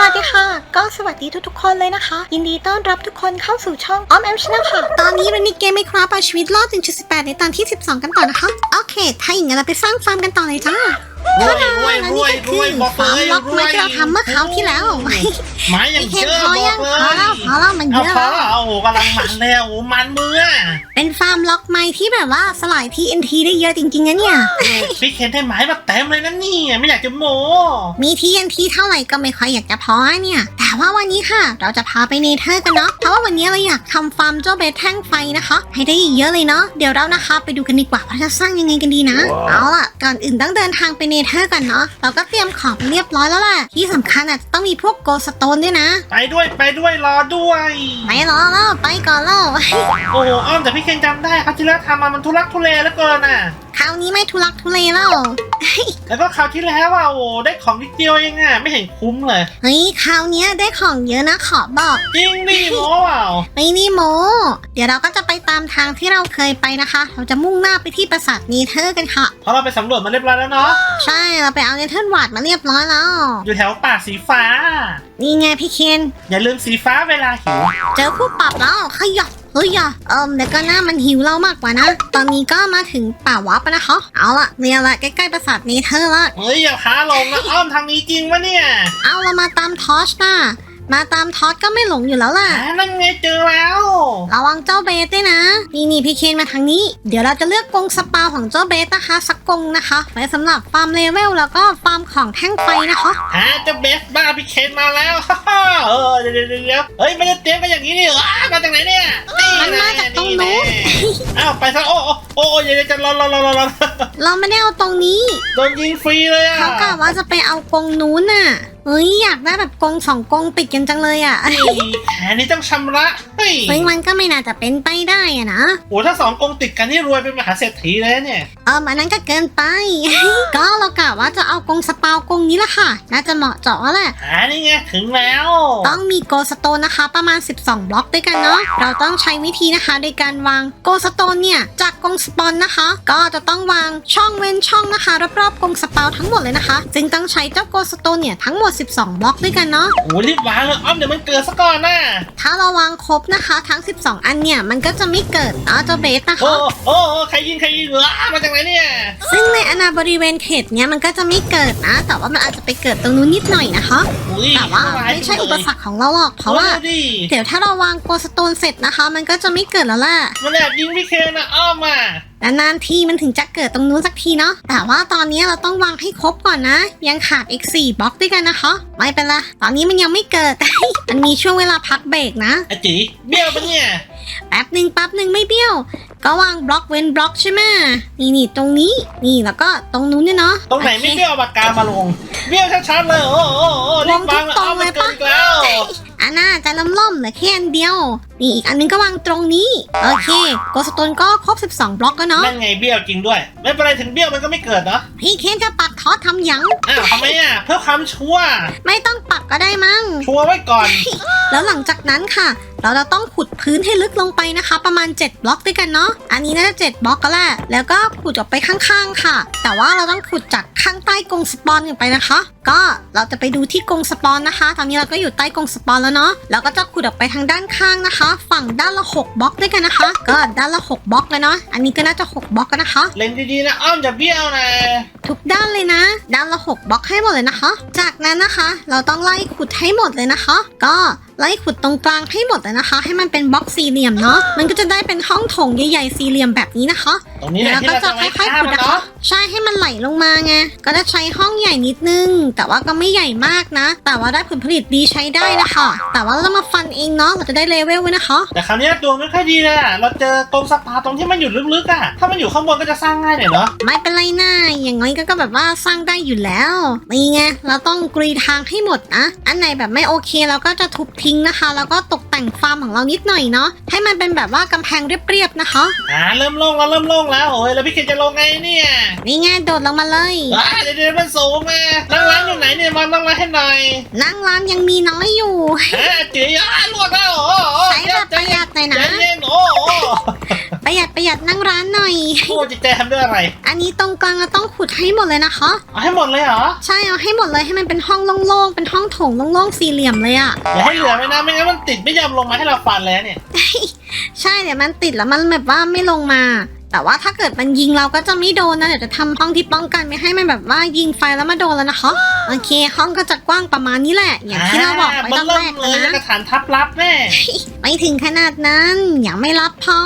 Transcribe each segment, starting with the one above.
สวัสดีค่ะ ก็สวัสดีทุกๆ คนเลยนะคะ ยินดีต้อนรับทุกคนเข้าสู่ช่องออมแอมชนะค่ะ ตอนนี้เรามีเกมไม่ครับเอาชีวิตรอด1.18 ในตอนที่ 12 กันต่อนะคะ โอเค ถ้าอย่างนั้นเราไปสร้างฟาร์มกันต่อเลยจ้า รวยรวยและรนี่วยก็รคืวยอบอกฟาร์มเลยล็อกไม้ที่เราทำเมื่อคราวที่แล้วไม้อย่างไม่เค็มเยอะพอบอยังกเลพอแล้วยพอแล้วมันเยเอาอะพอแล้วแล้วโอ้โหกำลังมันเลยโอ้โหมันมืออะเป็นฟาร์มล็อกไม้ที่แบบว่าสลาย TNT ได้เยอะจริงๆนะเนี่ย พี่เคนได้ไม้มาเต็มเลยนะเนี่ยไม่อยากจะโม้มี TNT เท่าไหร่ก็ไม่ค่อยอยากจะพอเนี่ย แต่ว่าวันนี้ค่ะ เราจะพาไปเนเธอร์กันเนาะ เพราะว่าวันนี้เราอยากทำฟาร์มเจ้าเบสแท่งไฟนะคะ ให้ได้อีกเยอะเลยเนาะ เดี๋ยวเรานะคะ ไปดูกันดีกว่าว่าจะสร้างยังไงกันดีนะ เอาล่ะ ก่อนอื่นต้องเดินทางไปเนเธอร์กันเนาะเราก็เตรียมของไปเรียบร้อยแล้วแหละที่สำคัญอะต้องมีพวกโกสโตนด้วยนะ ไปด้วยไปด้วยรอด้วยไปรอแล้วไปก่อนแล้ว โอ้โหอ้อมแต่พี่เคนจำได้ครับที่แล้วทำมามันทุลักทุเลแล้วเกินอะ คราวนี้ไม่ทุลักทุเลแล้วแล้วก็คราวที่แล้วอะโอ้โหได้ของนิดเดียวเองอะไม่เห็นคุ้มเลยเฮ้ยคราวเนี้ยได้ของเยอะนะขอบอก จริงดิโม้เปล่าไม่นี่โม เดี๋ยวเราก็จะไปตามทางที่เราเคยไปนะคะ เราจะมุ่งหน้าไปที่ปราสาทเนเธอร์กันค่ะ เพราะเราไปสำรวจมาเรียบร้อยแล้วเนาะใช่เราไปเอาเนเธอร์วาดมาเรียบร้อยแล้ว อยู่แถวป่าสีฟ้า นี่ไงพี่เคนอย่าลืมสีฟ้าเวลาหิวเจอคู่ปรับแล้วขยับ เฮ้ยอย่าเอิมเดี๋ยวก็หน้ามันหิวเรามากกว่านะ ตอนนี้ก็มาถึงป่าวับแล้วนะคะ เอาละเนี่ยแหละใกล้ๆปราสาทเนเธอร์ละ เฮ้ยอย่าพาลงนะอ้อมทางนี้จริงวะเนี่ย เอาเรามาตามทอชนะ มาตามทอชก็ไม่หลงอยู่แล้วล่ะ อ่านั่นไงเจอแล้ว ระวังเจ้าเบสด้วยนะ นี่นี่พี่เคนมาทางนี้ เดี๋ยวเราจะเลือกกรงสปาของเจ้าเบสนะคะ สักกรงนะคะไว้สำหรับฟาร์มเลเวลแล้วก็ฟาร์มของแท่งไฟนะคะอ่าเจะเบสบ้าพี่เคนมาแล้วฮ่าฮ่าเออเดี๋ยวเดี๋ยวเดี๋ยวเฮ้ยไม่ได้เตรียมกันอย่างนี้นี่อ้ามาจากไหนเนี่ยมันมาจากตรงนู้นอ้าวไปซะโอ้โอ้โอ้โอ้อย่าจะรอรอรอรอรอเราไม่ได้เอาตรงนี้ โดนยิงฟรีเลยอะเขากะว่าจะไปเอากรงนู้นน่ะเฮ้ยอยากได้แบบกรงสองกรงติดกันจังเลยอะนี่แผนนี้ต้องชำระเฮ้ยเฮ้ยมันก็ไม่น่าจะเป็นไปได้อะนะโอ้ถ้าสองกงติดกันนี่รวยเป็นมหาเศรษฐีเลยนะเนี่ยเอออันนั้นก็เกินไป ก็เรากะว่าจะเอากรงสปาวกรงนี้ละค่ะ น่าจะเหมาะเจาะแล้วแหละอ่านี่ไงถึงแล้ว ต้องมีโกสโตนนะคะ ประมาณ 12 บล็อกด้วยกันเนาะเราต้องใช้วิธีนะคะโดยการวางโกสโตนเนี่ยจากกรงสปอนนะคะ ก็จะต้องวางช่องเว้นช่องนะคะรอบๆกรงสปาวทั้งหมดเลยนะคะ จึงต้องใช้เจ้าโกสโตนเนี่ยทั้งหมด12 บล็อกด้วยกันเนาะ โอ้รีบวางเลยอ้อมเดี๋ยวมันเกิดซะก่อนนะถ้าเราวางครบนะคะ ทั้ง 12 อันเนี่ย มันก็จะไม่เกิดเนาะเจ้าเบสนะโอ้คะ โอ้โอ้ใครยิงใครยิงอ้ามาจากไหนเนี่ยซึ่งในอนาบริเวณเขตเนี้ยมันก็จะไม่เกิดนะ แต่ว่ามันอาจจะไปเกิดตรงนู้นนิดหน่อยนะคะ อุ้ยแต่ว่าไม่ใช่อุปสรรคของเราหรอก เพราะว่า ออดิเดี๋ยวถ้าเราวางโกสโตนเสร็จนะคะ มันก็จะไม่เกิดแล้วแหละมันแอบยิงพี่เคนนะอ้อมอะ นานๆทีมันถึงจะเกิดตรงนู้นสักทีเนาะแต่ว่าตอนนี้เราต้องวางให้ครบก่อนนะ ยังขาดอีก4บล็อกด้วยกันนะคะไม่เป็นไรตอนนี้มันยังไม่เกิด มันมีช่วงเวลาพักเบรกนะไอจีเบี้ยวปะเนี่ยแป๊บหนึ่งแป๊บหนึ่งไม่เบี้ยว ก็วางบล็อกเว้นบล็อกใช่ไหมนี่นี่ตรงนี้นี่แล้วก็ตรงนู้นเนี่ยเนาะตรงไหนไม่โอเคเบี้ยวเอาปากกามาลงเบี้ยวชัดๆเลยโอ้โอ้โอ้รีบวางเลยลงทุกตรงอ้อมเลมันยเกิปะน อีกแล้วอันน่าจะล่มๆเหลือแค่อันเดียว นี่อีกอันนึงก็วางตรงนี้ โอเคโกสโตนก็ครบ 12 บล็อกแล้วเนาะนั่นไงเบี้ยวจริงด้วย ไม่เป็นไรถึงเบี้ยวมันก็ไม่เกิดเนาะพี่เคนจะปักทอสทำหยังอ้าวทำไมอะเพื่อความชัวร์ไม่ต้องปักก็ได้มั้งชัวร์ไว้ก่อน แล้วหลังจากนั้นค่ะ เราจะต้องขุดพื้นให้ลึกลงไปนะคะ ประมาณ 7 บล็อกด้วยกันเนาะ อันนี้น่าจะ 7 บล็อกก็แหละแล้วก็ขุดออกไปข้างๆค่ะ แต่ว่าเราต้องขุดจากข้างใต้กรงสปอนกันไปนะคะ ก็เราจะไปดูที่กรงสปอนนะคะ ตอนนี้เราก็อยู่ใต้กรงสปอนแล้วเนาะแล้วก็จะขุดออกไปทางด้านข้างนะคะ ฝั่งด้านละ 6 บล็อกด้วยกันนะคะ ก็ด้านละ 6 บล็อกเลยเนาะ อันนี้ก็น่าจะ 6 บล็อกกันนะคะ เล่นดีๆนะอ้อมจะเบี้ยวนะทุกด้านเลยนะ ด้านละ 6 บล็อกให้หมดเลยนะคะ จากนั้นนะคะ เราต้องไล่ขุดให้หมดเลยนะคะ ก็ ไล่ขุดตรงกลางให้หมดเลยนะคะ ให้มันเป็นบล็อกสี่เหลี่ยมเนาะมันก็จะได้เป็นห้องโถงใหญ่ๆสี่เหลี่ยมแบบนี้นะคะตรงนี้แหละแล้วที่ก็เราจะจะไว้ค่อยข้าๆมขุดมันนะคะเนาะใช่ให้มันไหลลงมาไงก็จะใช้ห้องใหญ่นิดนึง แต่ว่าก็ไม่ใหญ่มากนะ แต่ว่าได้ผลผลิตดีใช้ได้นะคะ แต่ว่าเราต้องมาฟันเองเนาะเราจะได้เลเวลไว้นะคะ แต่คราวนี้ตัวไม่ค่อยดีเลยอะเราเจอกรงสปาตรงที่มันอยู่ลึกๆอะถ้ามันอยู่ข้างบนก็จะสร้างง่ายหน่อยเนาะไม่เป็นไรนะอย่างน้อยก็ก็แบบว่าสร้างได้อยู่แล้วนี่ไงเราต้องกรีทางให้หมดนะอันไหนแบบไม่โอเคเราก็จะทุบทิ้งนะคะ แล้วก็ตกแต่งฟาร์มของเรานิดหน่อยเนาะให้มันเป็นแบบว่ากำแพงเรียบๆนะคะอ่าเริ่มโล่งแล้วเริ่มโล่งแล้วโอ้ยแล้วพี่เคนจะลงไงเนี่ยนี่ไงโดดลงมาเลยอ่าเดี๋ยวเดี๋ยวมันสูงไงนั่งร้านอยู่ไหนเนี่ยมานั่งร้านให้หน่อยนั่งร้านยังมีน้อยอยู่อ่าจีอ่าลวกแล้วโอ้โหใช้แบบประหยัดหน่อยใจนะ เย็นโอ้โหประหยัดประหยัดยัดนั่งร้านหน่อย โอ้จิตใจทำด้วยอะไรอันนี้ตรงกลางเราต้องขุดให้หมดเลยนะคะ เอาให้หมดเลยเหรอใช่เอาให้หมดเลยให้มันเป็นห้องโล่งๆเป็นห้องโถงโล่งๆสี่เหลี่ยมเลยอะอย่าให้เหลือไว้นะไม่งั้นมันติดไม่ยอมลงมาให้เราฟันเลยเนี่ย ใช่เดี๋ยวมันติดแล้วมันแบบว่าไม่ลงมา แต่ว่าถ้าเกิดมันยิงเราก็จะไม่โดนนะเดี๋ยวจะทำห้องที่ป้องกันไม่ให้มันแบบว่ายิงไฟแล้วมาโดนแล้วนะคะโอเค ห้องก็จะกว้างประมาณนี้แหละ อย่างที่เราบอกไว้มัตอนเริ่แรมกเลยนะกระฐานทับรับแน่ไม่ถึงขนาดนั้นยังไม่รับพอ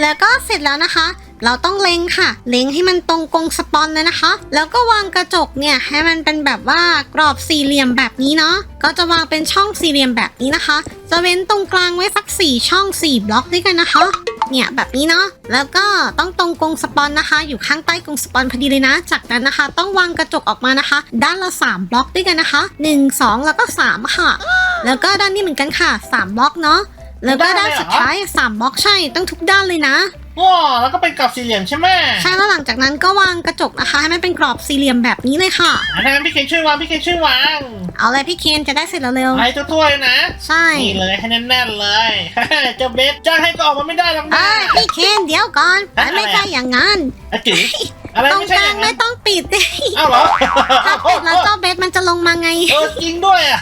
แล้วก็เสร็จแล้วนะคะ เราต้องเล็งค่ะ เล็งให้มันตรงกงสปอนเลยนะคะ แล้วก็วางกระจกเนี่ยให้มันเป็นแบบว่ากรอบสี่เหลี่ยมแบบนี้เนาะก็จะวางเป็นช่องสี่เหลี่ยมแบบนี้นะคะ จะเว้นตรงกลางไว้สักสี่ช่องสี่บล็อกด้วยกันนะคะ เนี่ยแบบนี้เนาะแล้วก็ต้องตรงกงสปอนนะคะ อยู่ข้างใต้กงสปอนพอดีเลยนะ จากนั้นนะคะ ต้องวางกระจกออกมานะคะ ด้านละสามบล็อกด้วยกันนะคะหนึ่งสองแล้วก็สามค่ะ แล้วก็ด้านนี้เหมือนกันค่ะสามบล็อกเนาะแล้วก็ด้านสุดท้ายสามบล็อกใช่ต้องทุกด้านเลยนะ ว้าแล้วก็เป็นกรอบสี่เหลี่ยมใช่ไหมใช่แล้วหลังจากนั้นก็วางกระจกนะคะให้มันเป็นกรอบสี่เหลี่ยมแบบนี้เลยค่ะอะถ้างั้นพี่เคนช่วยวางพี่เคนช่วยวางเอาเลยพี่เคนจะได้เสร็จเร็วให้ทั่วๆเลยนะๆใช่นี่เลยให้แน่นๆเลย เจ้าเบสจ้างให้ก็ออกมาไม่ได้หรอกนะ เอ้ยพี่เคนเดี๋ยวก่อนอะมันไม่ใช่อย่างนั้นอะจิ๋วอะไรตรงไม่ใช่กอลางย่างไม่นั้นต้องปิดเอ้าเหรอถ้าปิดแล้วเจ้าเบสมันจะลงมาไง เออจริงด้วยอะ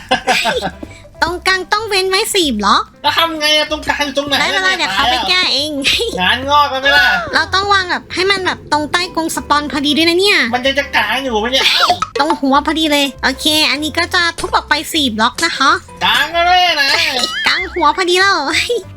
ตรงกลางต้องเว้นไว้สี่บล็อกแล้วทำไงอะตรงกลางอยู่ตรงไหนได้เวลาเดี๋ยวเขาไปแก้เอง งานงอกกันไหมล่ะเราต้องวางแบบให้มันแบบตรงใต้กรงสปอนพอดีด้วยนะเนี่ย มันจะจะกลางอยู่ไหมเนี่ยเอ้าตรงหัวพอดีเลย โอเค อันนี้ก็จะทุบออกไปสี่บล็อกนะคะกลางก็ได้นะกลางหัวพอดีแล้ว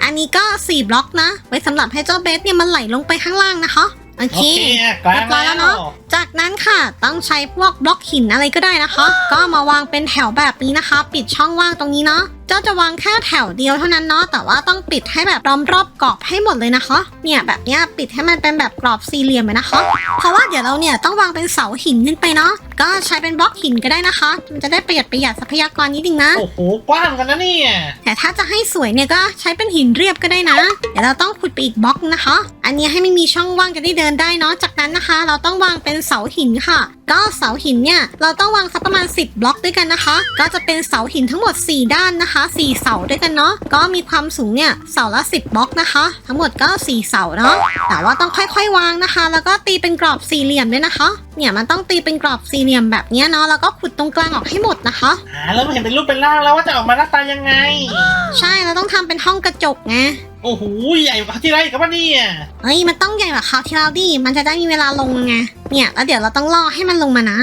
อันนี้ก็สี่บล็อกนะ ไว้สำหรับให้เจ้าเบสเนี่ยมันไหลลงไปข้างล่างนะคะ โอโอเคเคอะกลางเรียบร้อยแล้แล้ววเนอะจากนั้นค่ะต้องใช้พวกบล็อกหินอะไรก็ได้นะคะ ก็มาวางเป็นแถวแบบนี้นะคะ ปิดช่องว่างตรงนี้เนาะเจ้าจะวางแค่แถวเดียวเท่านั้นเนาะแต่ว่าต้องปิดให้แบบล้อมรอบกรอบให้หมดเลยนะคะ เนี่ยแบบเนี้ยปิดให้มันเป็นแบบกรอบสี่เหลี่ยมเลยนะคะ เพราะว่าเดี๋ยวเราเนี่ยต้องวางเป็นเสาหินขึ้นไปเนาะก็ใช้เป็นบล็อกหินก็ได้นะคะ มันจะได้ประหยัดประหยัดทรัพยากรนิดนึงนะ โอ้โห กว้างกันนะเนี่ย แต่ถ้าจะให้สวยเนี่ยก็ใช้เป็นหินเรียบก็ได้นะ เดี๋ยวเราต้องขุดไปอีกบล็อกนะคะ อันนี้ให้ไม่มีช่องว่างจะได้เดินได้เนาะ จากนั้นนะคะ เราต้องวางเป็นเสาหินค่ะ ก็เสาหินเนี่ยเราต้องวางสักประมาณ 10 บล็อกด้วยกันนะคะ ก็จะเป็นเสาหินทั้งหมด 4 ด้านนะคะ4 เสาด้วยกันเนาะก็มีความสูงเนี่ยเสาละ 10บล็อกนะคะ ทั้งหมดก็ 4 เสาเนาะแต่ว่าต้องค่อยๆ วางนะคะ แล้วก็ตีเป็นกรอบสี่เหลี่ยมด้วยนะคะเนี่ยมันต้องตีเป็นกรอบสี่เหลี่ยมแบบเนี้ยเนาะแล้วก็ขุดตรงกลางออกให้หมดนะคะ อ่าแล้วเห็นเป็นรูปเป็นร่างแล้วว่าจะออกมาหน้าตายังไง ใช่เราต้องทำเป็นห้องกระจกไงโอ้โหใหญ่กว่าที่ไรกับว่าเนี่ยเฮ้ยมันต้องใหญ่กว่าคราวที่แล้วดิมันจะได้มีเวลาลงไงเนี่ยแล้วเดี๋ยวเราต้องล่อให้มันลงมานะ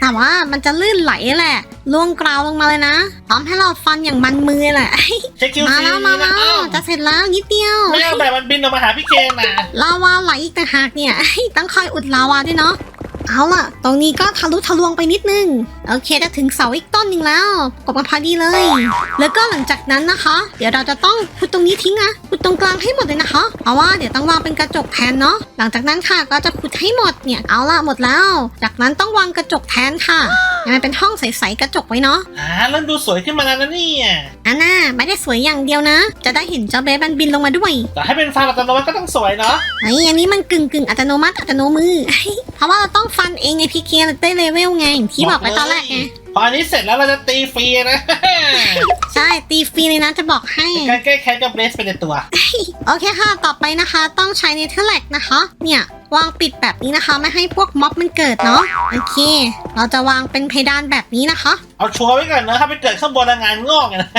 แต่ว่ามันจะลื่นไหลแหละล่วงกราวลงมาเลยนะพร้อมให้เราฟันอย่างมันมือแหละ เช็คคิวมาซีแล้วมานะแล้วเอ้าจะเสร็จแล้วนิดเดียว ไม่เอาแบบมันบินออกมาหาพี่เคนนะลาวาไหลอีกต่างหากเนี่ย ต้องคอยอุดลาวาด้วยเนาะ เอาล่ะ ตรงนี้ก็ทะลุทะลวงไปนิดนึง โอเคจะถึงเสาอีกต้นหนึ่งแล้วกบมาพอดีเลย แล้วก็หลังจากนั้นนะคะ เดี๋ยวเราจะต้องขุดตรงนี้ทิ้งนะขุดตรงกลางให้หมดเลยนะคะ เพราะว่าเดี๋ยวต้องวางเป็นกระจกแทนเนาะ หลังจากนั้นค่ะก็จะขุดให้หมดเนี่ย เอาล่ะหมดแล้ว จากนั้นต้องวางกระจกแทนค่ะให้มันเป็นห้องใสๆกระจกไว้เนาะ อ่าเริ่มดูสวยขึ้นมาแล้วนะเนี่ยอันน่าไม่ได้สวยอย่างเดียวนะ จะได้เห็นเจ้าเบสมันบินลงมาด้วย แต่ให้เป็นฟ้าอัตโนมัติก็ต้องสวยเนาะไอ้ยอันนี้มันกึ่งกึ่งอัตโนมัติอัตโนมือ เพราะว่าเราต้องฟันเองไงพี่เคได้เลเวลไงอย่างที่บอกไปตอนแรกไงพออันนี้เสร็จแล้วเราจะตีฟรีนะใช่ตีฟรีเลยนะจะบอกให้การแก้แค้นกับเบสไปในตัว โอเคค่ะ ต่อไปนะคะ ต้องใช้เนเธอร์แลกนะคะ เนี่ย วางปิดแบบนี้นะคะ ไม่ให้พวกม็อบมันเกิดเนาะโอเค เราจะวางเป็นเพดานแบบนี้นะคะ เอาชัวร์ไว้ก่อนนะถ้าไปเกิดข้างบนอะงานงอกอะนะ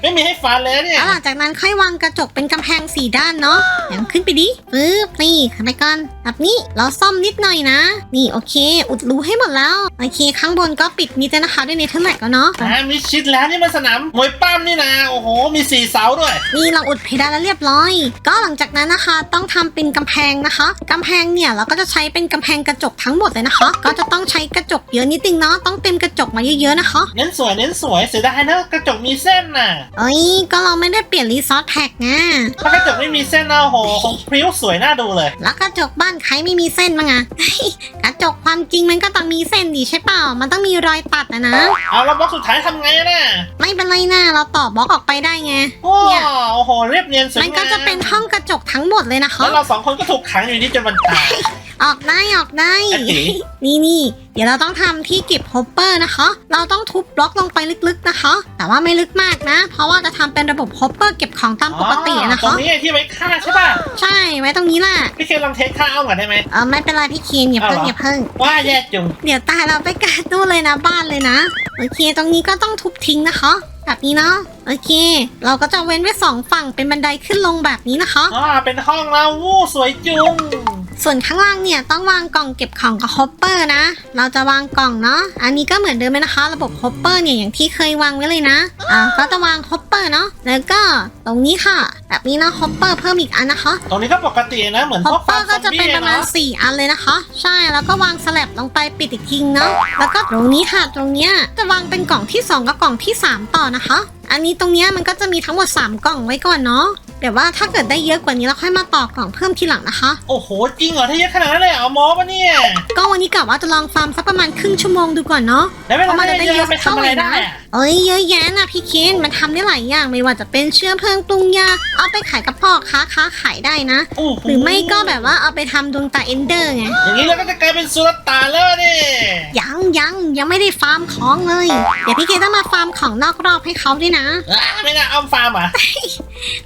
ไม่มีให้ฟันเลยเนี่ยแล้วหลังจากนั้นค่อยวางกระจกเป็นกำแพงสี่ด้านเนาะเดี๋ยวขึ้นไปดิปึ๊บนี่ขึ้นไปก่อนแบบนี้เราซ่อมนิดหน่อยนะ นี่โอเค อุดรูให้หมดแล้วโอเค ข้างบนก็ปิดมิดแล้วนะคะด้วยเนเธอร์แลกแล้วเนาะอ่ามีชิดแล้วนี่มันสนามมวยปั้มนี่นะโอ้โหมีสี่เสาด้วยนี่เราอุดเพดานแล้วเรียบร้อย ก็หลังจากนั้นนะคะ ต้องทำเป็นกำแพงนะคะกำแพงเนี่ยเราก็จะใช้เป็นกำแพงกระจกทั้งหมดเลยนะคะ ก็จะต้องใช้กระจกเยอะนิดนึงเนาะต้องเต็มกระจกมาเยอะๆนะคะเน้นสวยเน้นสวยเสียดายนะกระจกมีเส้นน่ะเอ้ยก็เราไม่ได้เปลี่ยนรีซอสแพ็กไงถ้ากระจกไม่มีเส้นนะโอ้โหคงพริ้วสวยน่าดูเลย แล้วกระจกบ้านใครไม่มีเส้นมั้งอะ กระจกความจริงมันก็ต้องมีเส้นดิใช่เปล่า มันต้องมีรอยตัดนะนะ เอาแล้วบล็อกสุดท้ายทำไงน่ะไม่เป็นไรนะเราต่อบล็อกออกไปได้ไง โอ้เนี่ย โอ้โหเรียบเนียนสวยมันงามก็จะเป็นห้องกระจกทั้งหมดเลยนะคะ แล้วเราสองคนก็ถูกขังอยู่นี่จนวันตาย ออกได้ออกได้อะจีนี่นี่เดี๋ยวเราต้องทำที่เก็บฮอปเปอร์นะคะ เราต้องทุบบล็อกลงไปลึกๆนะคะ แต่ว่าไม่ลึกมากนะ เพราะว่าจะทำเป็นระบบฮอปเปอร์เก็บของตามปกตินะตรงคะนี้ที่ไว้ฆ่าใช่ป่ะ ใช่ไว้ตรงนี้แหละพี่เคนลองเทสฆ่าเอาก่อนได้ไหมเออไม่เป็นไรพี่เคียนอย่าเพิ่งเอาเหรอออย่าเพิ่งว่าแย่จุงเดี๋ยวตายเราไปกันตู้เลยนะบ้านเลยนะ โอเค ตรงนี้ก็ต้องทุบทิ้งนะคะแบบนี้เนาะโอเค เราก็จะเว้นไว้สองฝั่งเป็นบันไดขึ้นลงแบบนี้นะคะอ๋อเป็นห้องเราวู้สวยจุง ส่วนข้างล่างเนี่ยต้องวางกล่องเก็บของกับฮอปเปอร์นะ เราจะวางกล่องเนาะ อันนี้ก็เหมือนเดิมเลยนะคะ ระบบฮอปเปอร์เนี่ยอย่างที่เคยวางไว้เลยนะ อ่าก็จะวางฮอปเปอร์เนาะ แล้วก็ตรงนี้ค่ะ แบบนี้นะฮอปเปอร์เพิ่มอีกอันนะคะตรงนี้ก็ปกตินะเหมือนฮพอวปกเปอฟาร์ร์ก็จะเป็นประมาณซอบี้4อันเลยนะคะ ใช่ แล้วก็วางสลับลงไปปิดอีกทีเนาะ แล้วก็ตรงนี้ค่ะ ตรงเนี้ยจะวางเป็นกล่องที่ 2 กับกล่องที่ 3 ต่อนะคะ อันนี้ตรงเนี้ยมันก็จะมีทั้งหมด 3 กล่องไว้ก่อนเนาะ เดี๋ยวว่าถ้าเกิดได้เยอะกว่านี้เราค่อยมาต่อกล่องเพิ่มทีหลังนะคะ โอ้โห จริงเหรอถ้าเยอะขนาดนั้นเลยเหรอเอาโมปะเนี่ย ก็วันนี้กะว่าจะลองฟาร์มสักประมาณครึ่งชั่วโมงดูก่อนเนาะแล้วเวเพลาราะมันจะได้ได้เยเยอะอะไปทำอะไรได้อะเอ้ยเยอะแยะนะพี่เคนมันทำได้หลายอย่างไม่ว่าจะเป็นเชื้อเพลิงปรุงยา เอาไปขายกับพ่อค้าค้าขายได้นะโอ้โหรือไม่ก็แบบว่าเอาไปทำดวงตาเอนเดอร์ไง อย่างนี้เราก็จะกลายเป็นสุลต่านแล้วนี่ยังยังยังไม่ได้ฟาร์มของเลย เดี๋ยวพี่เคนต้องมาฟาร์มของนอกรอบให้เขาด้วยนะอะไม่น่าเอาฟาร์มอะ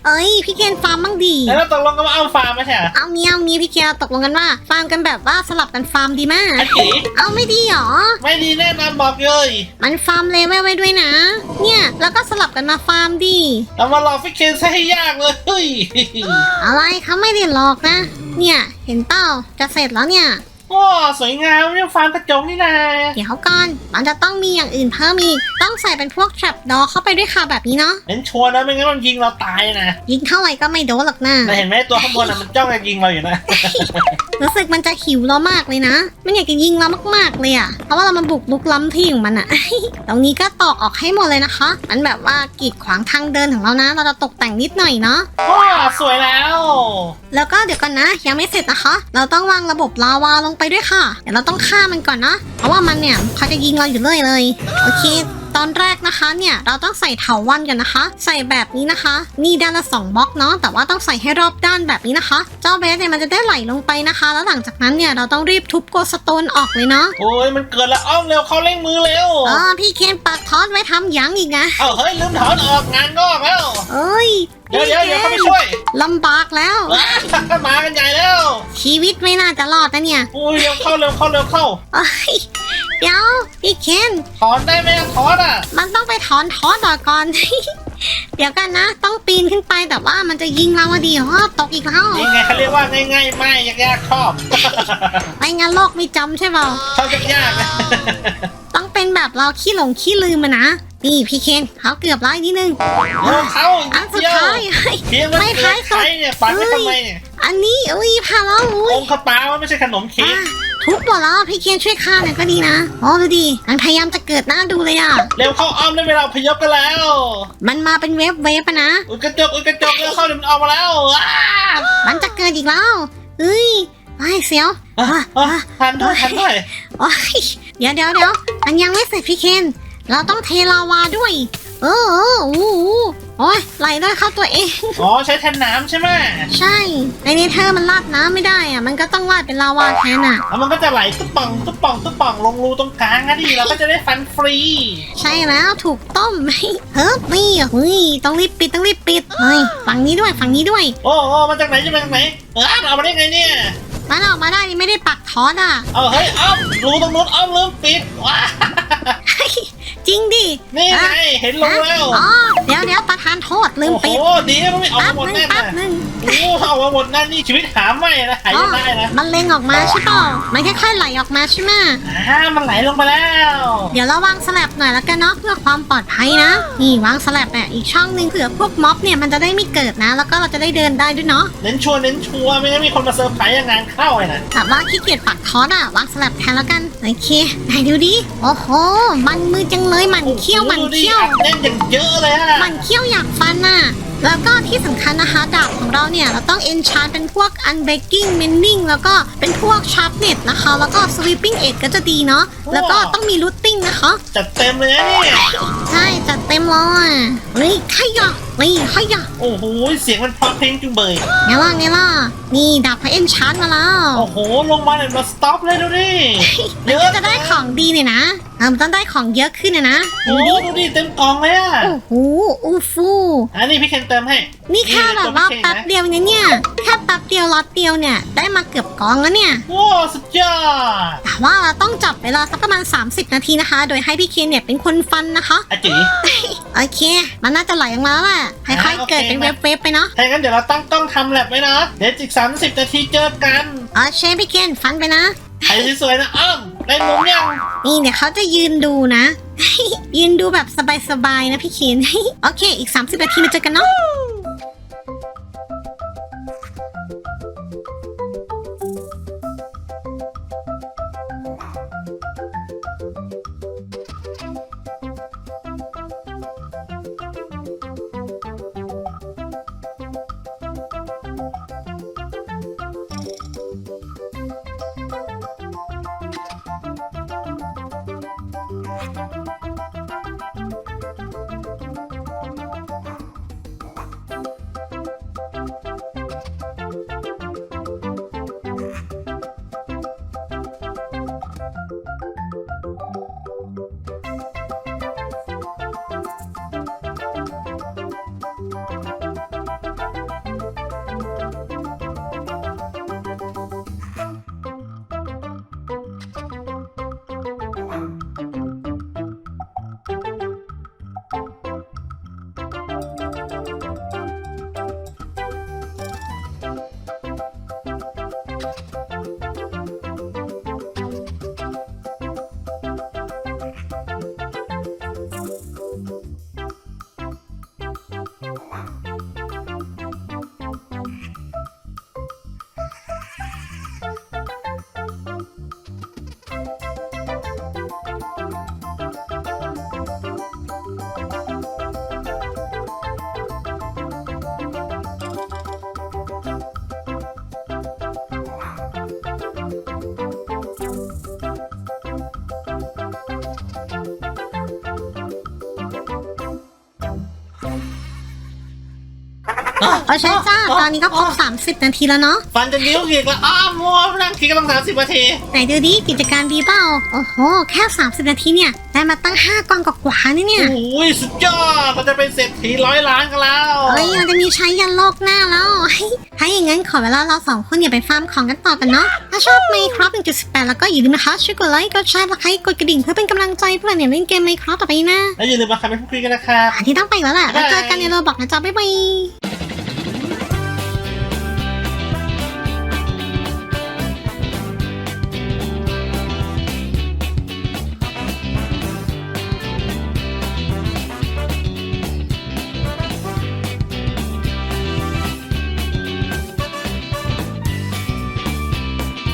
เอ้ยพี่เคนฟาร์มบ้างดี แล้วเราตกลงกันว่าเอาฟาร์มไม่ใช่เหรอเอางี้เอางี้พี่เคนตกลงกันว่าฟาร์มกันแบบว่าสลับกันฟาร์มดีมากไอ้จีเอาไม่ดีหรอ ไม่ดีแน่นอนบอกเลย มันฟาร์มเลเวลไว้ด้วยนะ เนี่ย แล้วก็สลับกันมาฟาร์มดีเรามาหลอกฟิกเคนซะให้ยากเลยเฮ้ยอะไรเขาไม่ได้หลอกนะ เนี่ย เห็นเป้าจะเสร็จแล้วเนี่ย ว้าสวยงามเรื่องฟาร์มกระจงนี่นะเดี๋ยวก่อน มันจะต้องมีอย่างอื่นเพิ่มอีก ต้องใส่เป็นพวก trap door เข้าไปด้วยค่ะแบบนี้เนาะเน้นชัวร์นะไม่งั้นมันยิงเราตายนะยิงเท่าไหร่ก็ไม่โดนหรอกนะแต่เห็นไหมตัวข้างบนอะมันจ้องจะยิงเราอยู่นะ รู้สึกมันจะหิวเรามากเลยนะ มันอยากจะยิงเรามากๆเลยอะเพราะว่าเรามาบุกลุกล้ำที่ของมันอะ ตรงนี้ก็ตอกออกให้หมดเลยนะคะ มันแบบว่ากีดขวางทางเดินของเรานะ เราจะตกแต่งนิดหน่อยเนาะว้าสวยแล้ว แล้วก็เดี๋ยวก่อนนะยังไม่เสร็จนะคะ เราต้องวางระบบลาวาลงไปด้วยค่ะ เดี๋ยวเราต้องฆ่ามันก่อนนะ เพราะว่ามันเนี่ยเขาจะยิงเราอยู่เรื่อยเลย โอเคตอนแรกนะคะเนี่ยเราต้องใส่เถาวันกันนะคะ ใส่แบบนี้นะคะ นี่ด้านละสองบล็อกเนาะแต่ว่าต้องใส่ให้รอบด้านแบบนี้นะคะ เจ้าเบสเนี่ยมันจะได้ไหลลงไปนะคะ แล้วหลังจากนั้นเนี่ยเราต้องรีบทุบโกสโตนออกเลยเนาะโอ้ยมันเกิดแล้วอ้อมเร็วเขาเร่งมือเร็วอ๋อพี่เคนปักทอดไว้ทำหยังอีกนะเอาเฮ้ยลืมถอนออกงานงอกแล้วเอ้ยเดี๋ยว ลำบากแล้ว ว้ามากันใหญ่แล้วชีวิตไม่น่าจะรอดนะเนี่ยอุ้ยเร็วเข้าเร็วเข้าเร็วเข้าเอ้ยเดี๋ยวพี่เคนถอนได้ไหมอะถอนอะมันต้องไปถอนทอดออกก่อน เดี๋ยวกันนะ ต้องปีนขึ้นไปแต่ว่ามันจะยิงเราอะดีอ๋อตกอีกแล้วนี่ไงเขาเรียกว่าง่ายๆไม่ยากๆชอบไม่งั้นโลกไม่จำใช่เปล่าชอบยากๆนะต้องเป็นแบบเราขี้หลงขี้ลืมอะนะ นี่พี่เคนเขาเกือบไล่นิดนึงเร็วเข้าอันสุดเดียวท้ายเฮ้ยเพียงมันไม่เกิท้ายดสุดใช้เนี่ยปันไว้ทำไมเนี่ยอันนี้อุ้ยพาแล้วอุ้ยองค์ขปามันไม่ใช่ขนมเค้อะกทุบหมดแล้วพี่เคนช่วยฆ่าหน่อยก็ดีนะโอ้ดูดิมันพยายามจะเกิดหน้าดูเลยอะ เร็วเข้าอ้อมได้เวลาอพยพกันแล้ว มันมาเป็นเวฟเวฟอะนะ อุดกระจกอุดกระจกเร็วเข้าเดี๋ยวมันออกมาแล้วอ้ามันจะเกิดอีกแล้วเฮ้ยไอ้เสียวอะอะอะอะทันด้วยทันด้วยโอ้ยเดี๋ยวเดี๋ยวเดี๋ยวมันยังไม่เสร็จพี่เคน เราต้องเทลาวาด้วย เออเอออู้หูโอ้ยไหลด้วยเข้าตัวเอง อ๋อใช้แทนน้ำใช่ไหมใช่ในเนเธอร์มันราดน้ำไม่ได้อะมันก็ต้องราดเป็นลาวาแทนอะแล้วมันก็จะไหลตุ๊บป่องตุ๊บป่องตุ๊บป่องลงรูตรงกลางนะดิเราก็จะได้ฟันฟรี ใช่แล้วถูกต้มเฮ้ยนี่เฮ้ยต้องรีบปิดต้องรีบปิดเฮ้ยฝั่งนี้ด้วยฝั่งนี้ด้วย โอ้โอ้มาจากไหนจะมาจากไหนเออเอามาได้ไงเนี่ยมันออกมาได้นี่ไม่ได้ปักทอดอะเอาเฮ้ยอ้อมรูตรงนู้นอ้อมลืมปิดว้า จริงดินี่ไงเห็นรูแล้วอ๋อเดี๋ยวเดี๋ยวประธานโทษลืมโอ้โหปิดดีนะมันไม่ออกแป๊มาบหมดหนึ่งแน่แป๊บนะหนึ่งโอ้ออกมาหมดนั่นนี่ชีวิตหาไม่นะหายไม่ได้นะมันเล็งออกมาใช่เปล่ามันค่อยๆไหลออกมาใช่ไหมอ่ามันไหลลงไปแล้ว เดี๋ยวเราวางสลับหน่อยแล้วกันเนาะเพื่อความปลอดภัยนะ นี่วางสลับเนี่ยอีกช่องหนึ่งเผื่อพวกม็อบเนี่ยมันจะได้ไม่เกิดนะ แล้วก็เราจะได้เดินได้ด้วยเนาะเน้นชัวร์เน้นชัวร์ไม่งั้นมีคนมาเซอร์ไพรส์งานเข้าเลยนะแต่ว่าขี้เกียจปักทอดอะวางสลับแทนแล้วกันโอเคไหนดูดิโอ้โหมันมือจังเลยมันเขี้ยวมันดูดิเขี้ยวอัดแน่นอย่างเยอะเลยอะมันเขี้ยวอยากฟันน่ะ แล้วก็ที่สำคัญนะคะดาบของเราเนี่ย เราต้อง enchant เป็นพวก unbreaking mending แล้วก็เป็นพวก sharpness นะคะ แล้วก็ sweeping edge ก็จะดีเนาะแล้วก็ต้องมี looting นะคะ จัดเต็มเลยนะเนี่ยใช่จัดเต็มเลยนี่ขยะนี่ขยะโอ้โหเสียงมันเพราะเพลงจุงเบยไงล่ะไงล่ะนี่ดาบพระเอ็นชาร์จมาแล้วโอ้โหลงมาเนี่ยมาสต็อปเลยดูดิเดี๋ยวจะได้ของดีเนี่ยนะ เออมันต้องได้ของเยอะขึ้นนะนะโอ้ดูโหดิดูดิเต็มกล่องเลยอะโอ้โหอูฟูอันนี้พี่เคนเติมให้ นี่แค่แบบว่านี่ตัวพี่แป๊บเคนนะเดียวเนี่ยเนี่ยแค่แป๊บเดียวล็อตเดียวเนี่ยได้มาเกือบกองแล้วเนี่ยว้าวสุดยอดแต่ว่าเราต้องจับเวลาสักประมาณ 30 นาทีนะคะ โดยให้พี่เคนเนี่ยเป็นคนฟันนะคะอาจิโอเค มันน่าจะไหลออกมาแล้วแหละค่อยอ่าๆเกิดโอเคเป็นมาเวฟๆไปเนาะถ้าอย่างนั้นเดี๋ยวเราตั้งกล้องทำแลบไว้นะเดี๋ยวอีกสามสิบนาทีเจอกันโอเคพี่เคนฟันไปนะ ใครสวยๆนะอ้อมได้มุมยังนี่เดี๋ยวเขาจะยืนดูนะ ยืนดูแบบสบายๆนะพี่เคน โอเค อีก 30นาทีมาเจอกันเนาะ โอเคจ้าตอนนี้ก็ครบ30 นาทีแล้วเนาะฟันจะนิ้วอีกแล้วอ้าวมัวนั่งคิดกันตั้งสามสิบนาทีไหนดูดิกิจการดีเปล่าโอ้โห แค่ 30 นาทีเนี่ย ได้มาตั้ง 5กล่องกว่าๆนี่เนี่ย โอ้ยสุดยอดเราจะเป็นเศรษฐีร้อยล้านกันแล้วเอ้ยเราจะมีใช้ยันโลกหน้าแล้วถ้าอย่างนั้นขอเวลาเราสองคนอย่าไปฟาร์มของกันต่อกันเนาะถ้าชอบไมครับ1.18 แล้วก็อย่าลืมนะคะช่วยกดไลค์กดแชร์และใครกดกระดิ่งเพื่อเป็นกำลังใจเพื่อเนี่ยเล่นเกมไมครับต่อไปนะแล้วอย่าลืมมาคำเป็นผู้คุยกันนะครับอันที่ต้องไปแล้วแหละแล้วเจอกันในโรบอกนะจ๊ะบ๊ายบาย